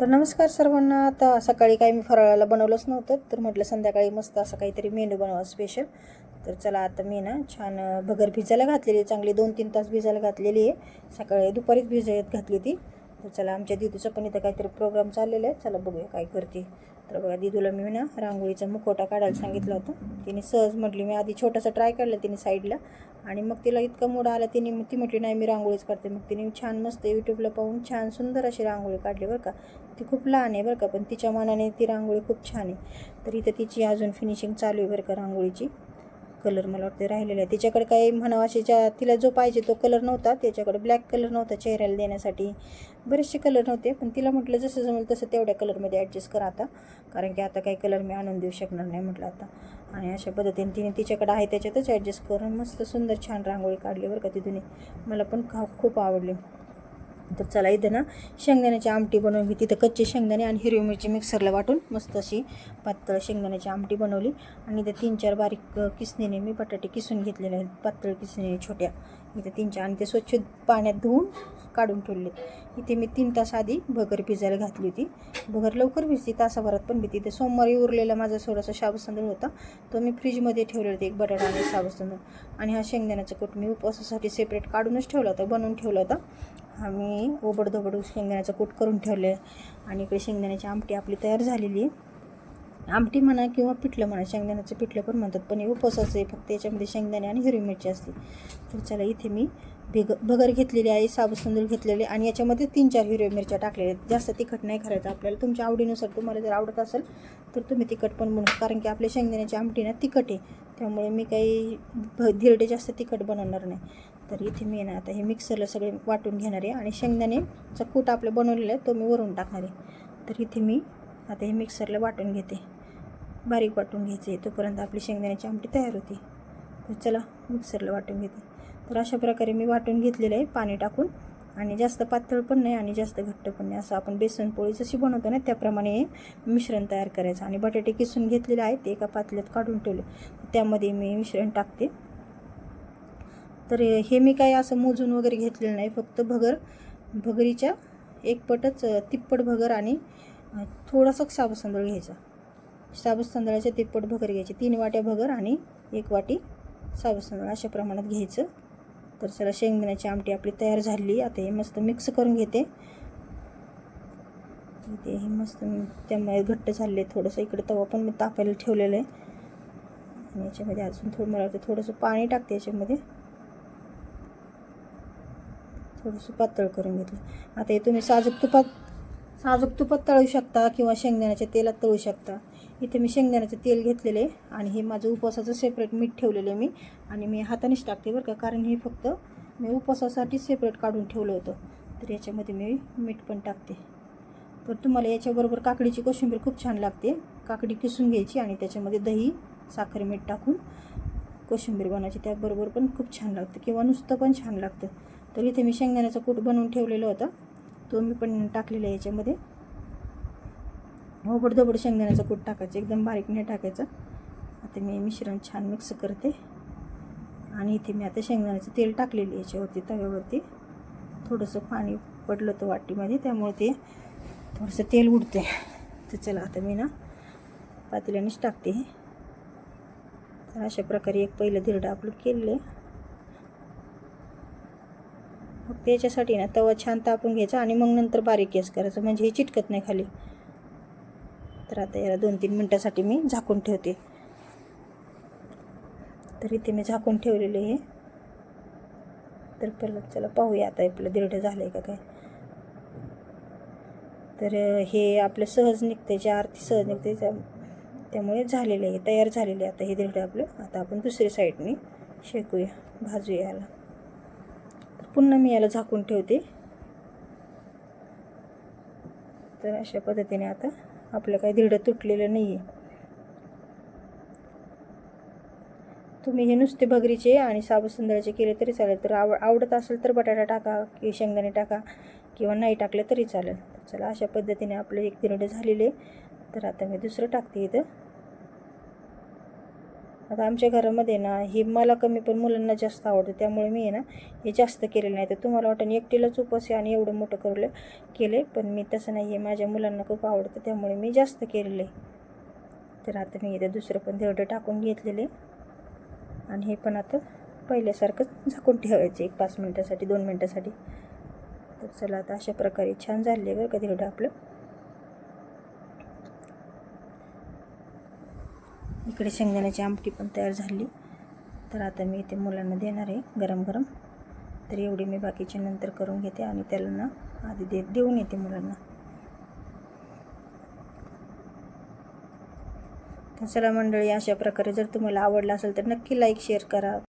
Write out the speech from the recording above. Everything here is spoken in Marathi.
तर नमस्कार सर्वांना. आता सकाळी काही मी फराळाला बनवलंच नव्हतं तर म्हटलं संध्याकाळी मस्त असं काहीतरी मेनू बनवा स्पेशल तर चला आता मी ना छान भगर भिजायला घातलेली आहे. चांगली दोन तीन तास भिजायला घातलेली आहे. सकाळी दुपारीच भिजत घातली ती. तर चला आमच्या दिदीचं पण इथं काहीतरी प्रोग्राम चाललेला आहे. चला बघूया काय करते. तर बघा दिदूला मी ना रांगोळीचा मुखवटा काढायला सांगितलं होतं. तिने सहज म्हटली मी आधी छोटासा ट्राय काढला तिने साईडला आणि मग तिला इतका मूड आला तिने ती म्हटली नाही मी रांगोळीच काढते मग तिने छान मस्त यूट्यूबला पाहून छान सुंदर अशी रांगोळी काढली बरं का. ती खूप लहान आहे बरं का पण तिच्या मनाने ती रांगोळी खूप छान आहे. तर इथं तिची अजून फिनिशिंग चालू आहे बरं का रांगोळीची. कलर मला वाटते राहिलेला आहे. तिच्याकडे काही म्हणावं असे ज्या तिला जो पाहिजे तो कलर नव्हता. त्याच्याकडे ब्लॅक कलर नव्हता चेहऱ्याला देण्यासाठी. बरेचसे कलर नव्हते पण तिला म्हटलं जसं जमेल तसं तेवढ्या कलरमध्ये ॲडजस्ट करा आता. कारण की आता काही कलर मी आणून देऊ शकणार नाही म्हटलं आता. आणि अशा पद्धतीने तिने तिच्याकडे आहे त्याच्यातच ॲडजस्ट करून मस्त सुंदर छान रांगोळी काढली बरं का तिथून मला पण खा खूप आवडली. तर चला इथं ना शेंगदाण्याची आमटी बनवून घेतली तर कच्चे शेंगदाणे आणि हिरवी मिरची मिक्सरला वाटून मस्त अशी पातळ शेंगदाण्याची आमटी बनवली. आणि इथं तीन चार बारीक किसणीने मी बटाटे किसून घेतलेले आहेत. पातळ किसणीने छोट्या. इथं तीन चार आणि ते स्वच्छ पाण्यात धुवून काढून ठेवले इथे मी तीन तास आधी भगर भिजायला घातली होती. भगर लवकर भिजती तासाभरात पण भिजती. ते सोमवारी उरलेला माझा थोडासा शाबूस तांदूळ होता. तो मी फ्रीजमध्ये ठेवले होते एक बटाटा आणि शाबूस तांदूळ आणि हा शेंगदाण्याचा कूट मी उपवासासाठी सेपरेट काढूनच ठेवला होता बनवून ठेवला होता. आम्ही ओबडधोबड शेंगदाण्याचं कूट करून ठेवले आणि इकडे शेंगदाण्याची आमटी आपली तयार झालेली. आहे आमटी म्हणा किंवा पिठलं म्हणा शेंगदाण्याचं पिठलं पण म्हणतात पण हे उपवासाचं आहे फक्त याच्यामध्ये शेंगदाणे आणि हिरवी मिरची असते. तर चला इथे मी भिग भगर घेतलेली आहे साबूस तांदूळ घेतलेले आणि याच्यामध्ये तीन चार हिरव्या मिरच्या टाकलेल्या आहेत. जास्त तिखट नाही करायचं आपल्याला. तुमच्या आवडीनुसार तुम्हाला जर आवडत असेल तर तुम्ही तिखट पण बनवू कारण की आपल्या शेंगदाण्याची आमटी ना तिखट आहे. त्यामुळे मी काही भ धिरडे जास्त तिखट बनवणार नाही. तर इथे मी ना आता हे मिक्सरला सगळे वाटून घेणार आहे. आणि शेंगदाणेचा कूट आपलं बनवलेला आहे तो मी वरून टाकणार आहे. तर इथे मी आता हे मिक्सरला वाटून घेते. बारीक वाटून घ्यायचे तोपर्यंत आपली शेंगदाण्याची आमटी तयार होती. तर चला मिक्सरला वाटून घेते. तर अशा प्रकारे मी वाटून घेतलेलं आहे पाणी टाकून. आणि जास्त पातळ पण नाही आणि जास्त घट्ट पण नाही. असं आपण बेसन पोळी जशी बनवतो ना त्याप्रमाणे हे मिश्रण तयार करायचं. आणि बटाटे किसून घेतलेले आहेत ते एका पातळ्यात काढून ठेवले. त्यामध्ये मी मिश्रण टाकते. तर हे मी काय असं मोजून वगैरे घेतलेलं नाही. फक्त भगर भगरीच्या एक पटच तिप्पट भगर आणि थोडासा साबूस तांदूळ घ्यायचा. साबसांदळाच्या तिप्पट भगर घ्यायची. तीन वाट्या भगर आणि एक वाटी साबूस तांदूळ अशा प्रमाणात घ्यायचं. तर चला शेंगदाण्याची आमटी आपली तयार झाली. आता हे मस्त मिक्स करून घेते. ते हे मस्त त्यामुळे घट्ट झाले. थोडंसं इकडे तवा पण मी तापायला ठेवलेलं आहे. आणि याच्यामध्ये अजून थोडं मला वाटतं थोडंसं पाणी टाकते याच्यामध्ये. थोडंसं पातळ करून घेतलं. आता हे तुम्ही साजूक तुपात साजूक तुपात तळू शकता किंवा शेंगदाण्याच्या तेलात तळू शकता. इथे मी शेंगदाण्याचं तेल घेतलेले आहे आणि हे माझं उपवासाचं सेपरेट मीठ ठेवलेलं आहे मी आणि मी हातानेच टाकते बरं का कारण हे फक्त मी उपवासासाठी सेपरेट काढून ठेवलं होतं. तर याच्यामध्ये मी मीठ पण टाकते. तर तुम्हाला याच्याबरोबर काकडीची कोशिंबीर खूप छान लागते. काकडी किसून घ्यायची आणि त्याच्यामध्ये दही साखर मीठ टाकून कोशिंबीर बनवायची. त्याबरोबर पण खूप छान लागतं किंवा नुसतं पण छान लागतं. तर इथे मी शेंगदाण्याचं कूट बनवून ठेवलेलं होतं. तो मी पण टाकलेला आहे याच्यामध्ये. ओबडधोबड शेंगदाण्याचं कूट टाकायचं. एकदम बारीक नाही टाकायचं. आता मी मिश्रण छान मिक्स करते. आणि इथे मी आता शेंगदाण्याचं तेल टाकलेलं याच्यावरती तव्यावरती. थोडंसं पाणी पडलं होतं वाटीमध्ये त्यामुळे ते थोडंसं तेल उडते. तर चला आता मी ना पातेल्यानेच टाकते. तर अशा प्रकारे एक पहिलं धिरडं आपलं केलेलं आहे. फक्त त्याच्यासाठी ना तवा छान तापून घ्यायचा आणि मग नंतर बारीक गॅस करायचं. म्हणजे हे चिटकत नाही खाली. तर आता याला दोन तीन मिनटासाठी मी झाकून ठेवते. तर इथे मी झाकून ठेवलेले हे तर पहिलं चला पाहूया आता आपलं दिरडं झालं आहे का काय. तर हे आपलं सहज निघते जे आरती सहज निघते त्या- त्यामुळे झालेलं आहे तयार झालेले आहे आता हे दीर्ढ आपलं. आता आपण दुसऱ्या साईडने शेकूया भाजूया याला. पुन्हा मी याला झाकून ठेवते. तर अशा पद्धतीने आता आपलं काही धिडं तुटलेलं नाही आहे तुम्ही हे नुसते भगरीचे आणि साबूस केले तरी चालेल. तर आव आवडत असेल तर बटाटा टाका की शेंगदाणे टाका किंवा नाही टाकलं तरी चालेल. चला अशा पद्धतीने आपलं एक दिरडं झालेले. तर आता मी दुसरं टाकते इथं. आता आमच्या घरामध्ये ना हे मला कमी पण मुलांना जास्त आवडतं. त्यामुळे मी आहे ना हे जास्त केलेलं नाही. तर तुम्हाला वाटेल एकटीलाच उपवास आहे आणि एवढं मोठं करलं केले पण मी तसं नाही हे माझ्या मुलांना खूप आवडतं त्यामुळे मी जास्त केलेलं आहे तर आता मी इथं दुसरं पण तेवढं टाकून घेतलेले. आणि हे पण आता पहिल्यासारखंच झाकून ठेवायचं एक पाच मिनटासाठी दोन मिनटासाठी. तर चला आता अशा प्रकारे छान झाले बरं का तेवढं आपलं. इकडे शेंगदाण्याची आमटी पण तयार झाली. तर आता मी इथे मुलांना देणार आहे गरम गरम. तर एवढी मी बाकीचे नंतर करून घेते आणि त्याला ना आधी दे देऊन येते मुलांना. तर चला मंडळी अशा प्रकारे जर तुम्हाला आवडला असेल तर नक्की लाईक शेअर करा.